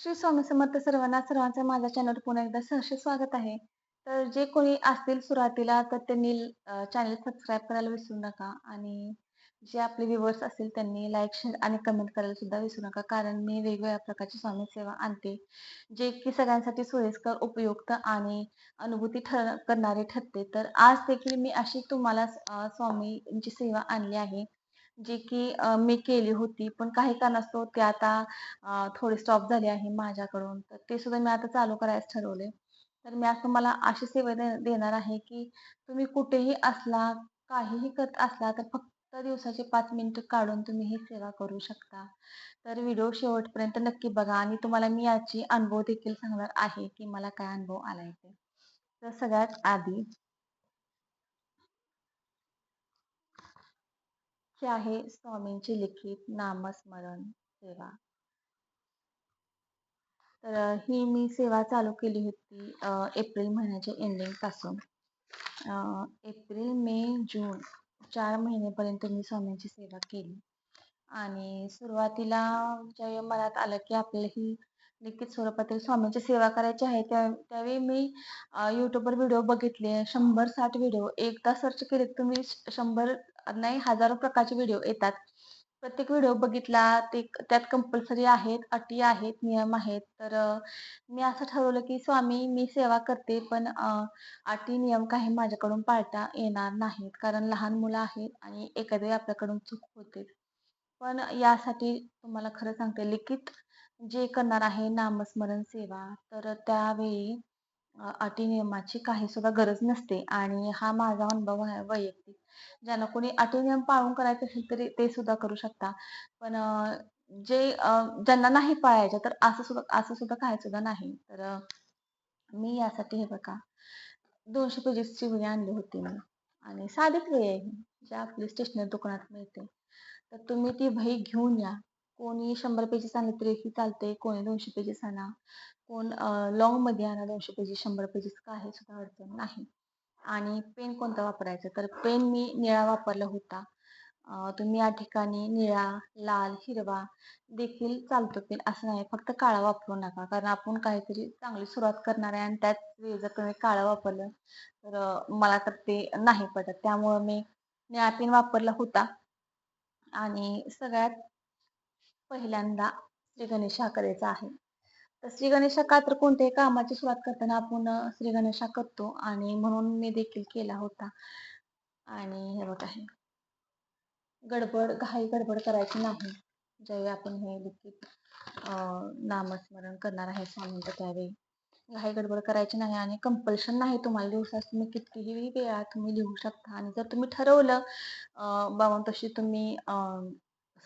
श्री स्वामी समर्थ सर्वांना सर्वांचं माझ्या चॅनलवर पुन्हा एकदा सहर्ष स्वागत आहे. तर जे कोणी असतील सुरुवातीला तर त्यांनी चॅनल सबस्क्राईब करायला विसरू नका आणि जे आपले व्ह्युअर्स असतील त्यांनी लाईक, शेअर आणि कमेंट करायला सुद्धा विसरू नका. कारण मी वेगवेगळ्या प्रकारची स्वामी सेवा आणते, जे की सगळ्यांसाठी सोयीस्कर, उपयुक्त आणि अनुभूती ठर करणारे ठरते. तर आज देखील मी अशी तुम्हाला स्वामींची सेवा आणली आहे. जी की मी केली होती. पण काही कारणास्तव ते आता थोडी स्टॉप झाली आहे माझ्याकडून. तर ते सुद्धा मी आता चालू करायचं ठरवले. तर मी आज तुम्हाला अशी सेवा दे देणार आहे, की तुम्ही कुठेही असला, काहीही करत असला, तर फक्त दिवसाचे 5 मिनिटं काढून तुम्ही ही सेवा करू शकता. तर व्हिडिओ शेवटपर्यंत नक्की बघा आणि तुम्हाला मी याची अनुभव देखील सांगणार आहे, की मला काय अनुभव आलाय ते. तर सगळ्यात आधी हे आहे स्वामींची लिखित नामस्मरण सेवा. तर ही मी सेवा चालू केली होती एप्रिल महिन्याच्या एंडिंगपासून. एप्रिल, मे, जून चार महिनेपर्यंत मी स्वामींची सेवा केली. आणि सुरुवातीला ज्यावेळी मनात आलं, की आपल्याला ही लिखित स्वरूपातील स्वामींची सेवा करायची आहे, त्या त्यावेळी मी युट्यूबवर व्हिडिओ बघितले. शंभर साठ व्हिडिओ एकदा सर्च केले तुम्ही शंभर नाही हजारो प्रकारचे व्हिडिओ येतात. प्रत्येक व्हिडिओ बघितला ते त्यात कंपल्सरी आहेत, अटी आहेत, नियम आहेत. तर मी असं ठरवलं की स्वामी मी सेवा करते पण अटी नियम काही माझ्याकडून पाळता येणार नाहीत. कारण लहान मुलं आहेत आणि एखाद्या आपल्याकडून चूक होते. पण यासाठी तुम्हाला खरं सांगते लिखित जे करणार आहे नामस्मरण सेवा तर त्यावेळी अटी नियमाची काही सुद्धा गरज नसते आणि हा माझा अनुभव आहे वैयक्तिक. ज्यांना कोणी अटी नियम पाळून करायचे असेल तरी ते सुद्धा करू शकता. पण जे ज्यांना नाही पाळायचं तर असं सुद्धा असं सुद्धा काय सुद्धा नाही. तर मी यासाठी हे बघा दोनशे पेजेसची वही आणली होती मी आणि साधीच वही आहे जे जी आपली स्टेशनरी दुकानात मिळते. तर तुम्ही ती वही घेऊन या. कोणी शंभर पेजेस आणले तरीही चालते, कोणी दोनशे पेजेस आणा, कोण लॉंगमध्ये आणा दोनशे पेजेस, शंभर पेजेस काही सुद्धा अडचण नाही. आणि पेन कोणता वापरायचा तर पेन मी निळा वापरला होता. तुम्ही या ठिकाणी निळा, लाल, हिरवा देखील चालतो पेन असं नाही फक्त काळा वापरू नका. कारण आपण काहीतरी चांगली सुरुवात करणार आहे आणि त्याच वेळी जर तुम्ही काळा वापरलं तर मला तर ते नाही पडत त्यामुळं मी निळा पेन वापरला होता. आणि सगळ्यात पहिल्यांदा श्री गणेशा करायचा आहे. तर श्री गणेशा का तर कोणत्याही कामाची सुरुवात करताना आपण श्री गणेशा करतो आणि म्हणून मी देखील केला होता. आणि हे बघ आहे गडबड घाई गडबड करायची नाही. ज्यावेळी आपण हे लिखित नामस्मरण करणार आहे स्वामींचं त्यावेळी. घाई गडबड करायची नाही आणि कंपल्शन नाही तुम्हाला दिवसात तुम्ही कितीही वेळा तुम्ही लिहू शकता आणि जर तुम्ही ठरवलं बाबा तशी तुम्ही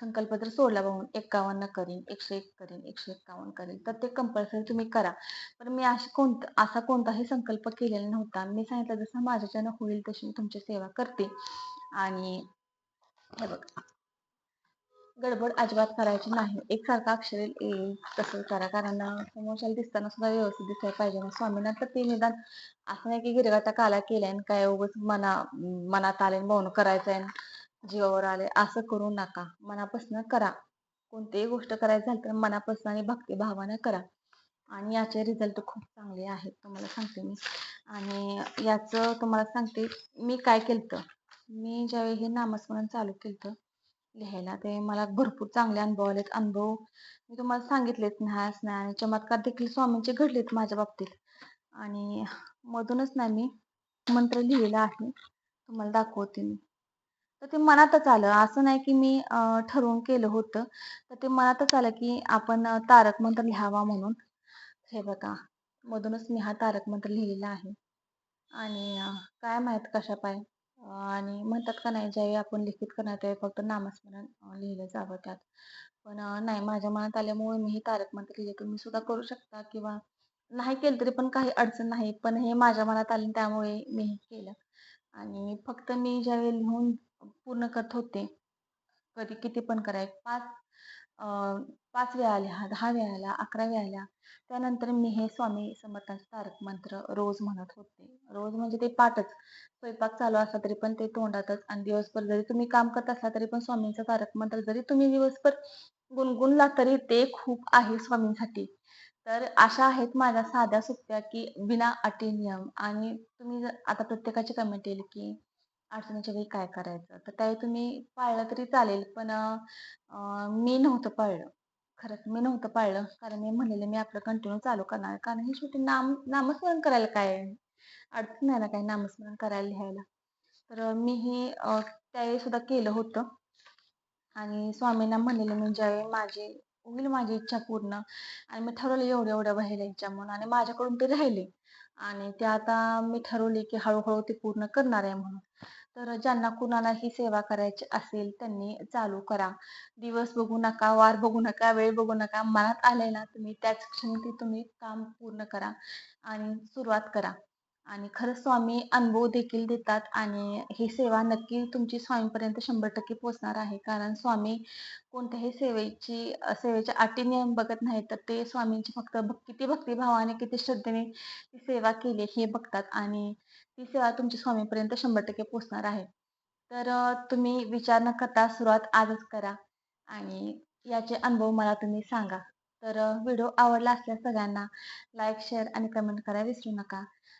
संकल्प जर सोडला बघून एकावन्न करीन, एकशे एक करीन, एकशे एक्कावन्न करीन तर ते कंपल्सरी तुम्ही करा. पण मी अशी कोणतं असा कोणताही संकल्प केलेला नव्हता. मी सांगितलं जसं माझ्याच्यानं होईल तशी मी तुमची सेवा करते. आणि हे बघा गडबड अजिबात करायची नाही. एकसारखा अक्षर येईल तसं करा. कारण समोरच्याला दिसताना सुद्धा व्यवस्थित दिसायला पाहिजे ना. स्वामींना तर ते निदान असं नाही की गिरगाटा काला केलाय आणि काय उगाच मना मनात आले आणि करायचं आहे जीवावर आले असं करू नका. मनापासून करा. कोणतीही गोष्ट करायची झाली तर मनापासून आणि भक्तिभावानं करा. आणि याचे रिझल्ट खूप चांगले आहेत तुम्हाला सांगते मी. आणि याचं तुम्हाला सांगते मी काय केलं मी ज्यावेळी हे नामस्मरण चालू केलं लिहायला ते मला भरपूर चांगले अनुभव आलेत. अनुभव मी तुम्हाला सांगितलेत न्यास नाही आणि चमत्कार देखील स्वामींचे घडलेत माझ्या बाबतीत. आणि मधूनच नाही मी मंत्र लिहिलेला आहे. तुम्हाला दाखवते मी. तर ते मनातच आलं. असं नाही की मी ठरवून केलं होतं. तर ते मनातच आलं की आपण तारक मंत्र लिहावा म्हणून. हे बघा मधूनच मी हा तारक मंत्र लिहिलेला आहे. आणि काय माहीत कशापायी आणि म्हणतात का नाही ज्यावेळी आपण लिखित करणार त्यावेळी फक्त नामस्मरण लिहिलं जावं त्यात. पण नाही माझ्या मनात आल्यामुळे मी हे तारक मंत्र लिहिले. तुम्ही सुद्धा करू शकता किंवा नाही केलं तरी पण काही अडचण नाही. पण हे माझ्या मनात आलं त्यामुळे मी हे केलं. आणि फक्त मी ज्यावेळी लिहून पूर्ण करत होते, कधी किती पण कराय पाच पाच वेळा आल्या दहा वेळा आल्या अकरा वेळा आल्या त्यानंतर मी हे स्वामी समर्थांचे तारक मंत्र रोज म्हणत होते. रोज म्हणजे ते पाठच. स्वयंपाक चालू असला तरी पण ते तोंडातच आणि दिवसभर जरी तुम्ही काम करत असला तरी पण स्वामींचं तारक मंत्र जरी तुम्ही दिवसभर गुणगुणला तरी ते खूप आहे स्वामींसाठी. तर अशा आहेत माझ्या साध्या सुट्ट्या, की बिना अटी नियम आणि तुम्ही जर आता प्रत्येकाची कमेंट येईल, की अडचणीच्या वेळी काय करायचं? तर त्यावेळी तुम्ही पाळलं तरी चालेल, पण मी नव्हतं पाळलं. खरंच मी नव्हतं पाळलं, कारण मी म्हणलेलं मी आपलं कंटिन्यू चालू करणार आहे. कारण हे शेवटी नाम नामस्मरण करायला काय अडचण नाही ना काय नामस्मरण करायला, लिहायला. तर मी हे त्यावेळी सुद्धा केलं होतं आणि स्वामींना म्हणलेलं मी ज्यावेळी माझी होईल माझी इच्छा पूर्ण आणि मी ठरवलं एवढ्या-एवढ्या व्हायला इच्छा म्हणून आणि माझ्याकडून ते राहिले आणि ते आता मी ठरवले, की हळूहळू ते पूर्ण करणार आहे म्हणून. तर ज्यांना कुणाला ही सेवा करायची असेल त्यांनी चालू करा. दिवस बघू नका, वार बघू नका, वेळ बघू नका. मनात आलेला तुम्ही त्याच क्षणी ते तुम्ही काम पूर्ण करा आणि सुरुवात करा. आणि खरंच स्वामी अनुभव देखील देतात आणि ही सेवा नक्की तुमची स्वामीपर्यंत शंभर टक्के पोहोचणार आहे. कारण स्वामी कोणत्याही सेवेची सेवेच्या अटी नियम बघत नाहीत, तर ते स्वामींची फक्त किती भक्तिभावाने, किती श्रद्धेने ती सेवा केली हे बघतात आणि ती सेवा तुमची स्वामीपर्यंत शंभर टक्के पोहोचणार आहे. तर तुम्ही विचार न करता सुरुवात आजच करा आणि याचे अनुभव मला तुम्ही सांगा. तर व्हिडिओ आवडला असल्यास सगळ्यांना लाईक, शेअर आणि कमेंट करायला विसरू नका.